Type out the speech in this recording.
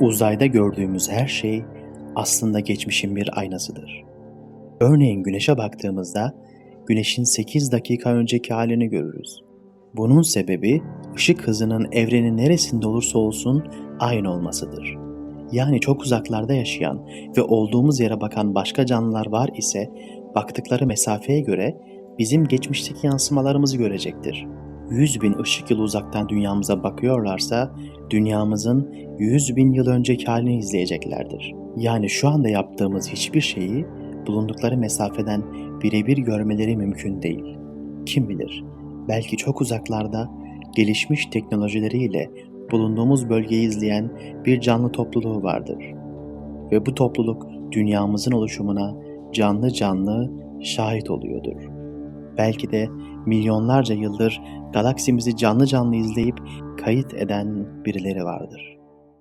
Uzayda gördüğümüz her şey aslında geçmişin bir aynasıdır. Örneğin güneşe baktığımızda güneşin 8 dakika önceki halini görürüz. Bunun sebebi ışık hızının evrenin neresinde olursa olsun aynı olmasıdır. Yani çok uzaklarda yaşayan ve olduğumuz yere bakan başka canlılar var ise baktıkları mesafeye göre bizim geçmişteki yansımalarımızı görecektir. 100 bin ışık yılı uzaktan dünyamıza bakıyorlarsa dünyamızın 100 bin yıl önceki halini izleyeceklerdir. Yani şu anda yaptığımız hiçbir şeyi bulundukları mesafeden birebir görmeleri mümkün değil. Kim bilir, belki çok uzaklarda gelişmiş teknolojileriyle bulunduğumuz bölgeyi izleyen bir canlı topluluğu vardır. Ve bu topluluk dünyamızın oluşumuna canlı canlı şahit oluyordur. Belki de milyonlarca yıldır galaksimizi canlı canlı izleyip kayıt eden birileri vardır.